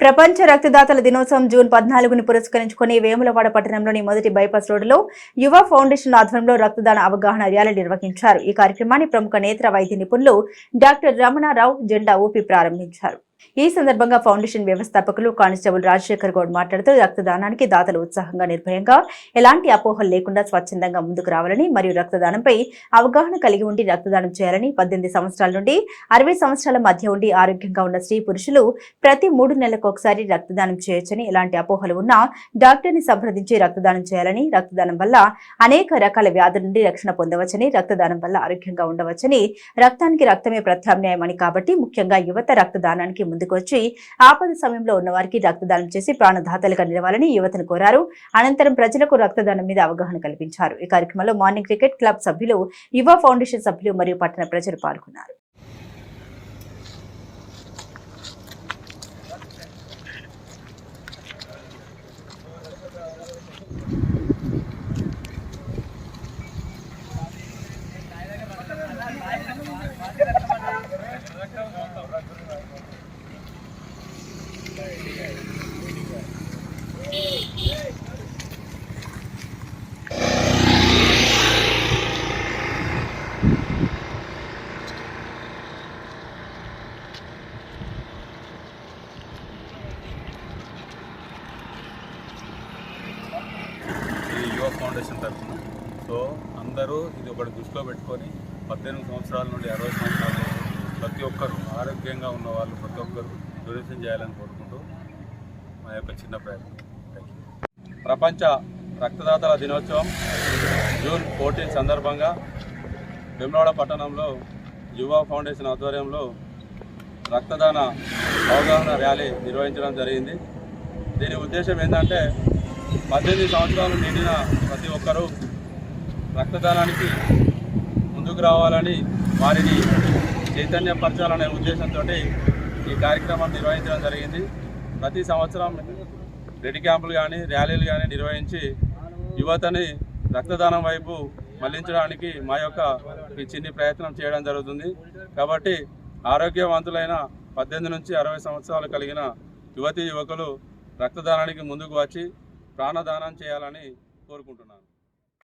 ప్రపంచ రక్తదాతల దినోత్సవం జూన్ పద్నాలుగుని పురస్కరించుకుని వేములవాడ పట్టణంలోని మొదటి బైపాస్ రోడ్డులో యువ ఫౌండేషన్ ఆధ్వర్యంలో రక్తదాన అవగాహన ర్యాలీ నిర్వహించారు. ఈ కార్యక్రమాన్ని ప్రముఖ నేత్ర వైద్య నిపుణులు డాక్టర్ రమణారావు జెండా ఊపి ప్రారంభించారు. ఈ సందర్భంగా ఫౌండేషన్ వ్యవస్థాపకులు కానిస్టేబుల్ రాజశేఖర్ గౌడ్ మాట్లాడుతూ రక్తదానానికి దాతలు ఉత్సాహంగా నిర్భయంగా ఎలాంటి అపోహలు లేకుండా స్వచ్ఛందంగా ముందుకు రావాలని మరియు రక్తదానంపై అవగాహన కలిగి ఉండి రక్తదానం చేయాలని పద్దెనిమిది సంవత్సరాల నుండి అరవై సంవత్సరాల మధ్య ఉండి ఆరోగ్యంగా ఉన్న స్త్రీ పురుషులు ప్రతి మూడు నెలలకు ఒకసారి రక్తదానం చేయొచ్చని ఎలాంటి అపోహలు ఉన్నా డాక్టర్ని సంప్రదించి రక్తదానం చేయాలని రక్తదానం వల్ల అనేక రకాల వ్యాధుల నుండి రక్షణ పొందవచ్చని రక్తదానం వల్ల ఆరోగ్యంగా ఉండవచ్చని రక్తానికి రక్తమే ప్రత్యామ్నాయం అని కాబట్టి ముఖ్యంగా యువత రక్తదానానికి ముందుకు వచ్చి ఆపద సమయంలో ఉన్న వారికి రక్తదానం చేసి ప్రాణదాతలుగా నిలవాలని యువతను కోరారు. అనంతరం ప్రజలకు రక్తదానం మీద అవగాహన కల్పించారు. ఈ కార్యక్రమంలో మార్నింగ్ క్రికెట్ క్లబ్ సభ్యులు యువ ఫౌండేషన్ సభ్యులు మరియు పట్టణ ప్రజలు పాల్గొన్నారు. ఈ ఫౌండేషన్ తరఫున. సో అందరూ ఇది ఒకటి దృష్టిలో పెట్టుకొని పద్దెనిమిది సంవత్సరాల నుండి అరవై సంవత్సరాల ప్రతి ఒక్కరు ఆరోగ్యంగా ఉన్న వాళ్ళు ప్రతి ఒక్కరు డొనేషన్ చేయాలని కోరుకుంటూ మా యొక్క చిన్న ప్రయత్నం. ప్రపంచ రక్తదాతల దినోత్సవం జూన్ ఫోర్టీన్ సందర్భంగా వెమ్లవాడ పట్టణంలో యువ ఫౌండేషన్ ఆధ్వర్యంలో రక్తదాన అవగాహన ర్యాలీ నిర్వహించడం జరిగింది. దీని ఉద్దేశం ఏంటంటే పద్దెనిమిది సంవత్సరాలు నిండిన ప్రతి ఒక్కరూ రక్తదానానికి ముందుకు రావాలని వారిని చైతన్యపరచాలనే ఉద్దేశంతో ఈ కార్యక్రమం నిర్వహించడం జరిగింది. ప్రతి సంవత్సరం రెడ్ క్యాంపులు కానీ ర్యాలీలు కానీ నిర్వహించి యువతని రక్తదానం వైపు మళ్ళించడానికి మా యొక్క ఈ చిన్ని ప్రయత్నం చేయడం జరుగుతుంది. కాబట్టి ఆరోగ్యవంతులైన పద్దెనిమిది నుంచి అరవై సంవత్సరాలు కలిగిన యువతీ యువకులు రక్తదానానికి ముందుకు వచ్చి ప్రాణదానం చేయాలని కోరుకుంటున్నాను.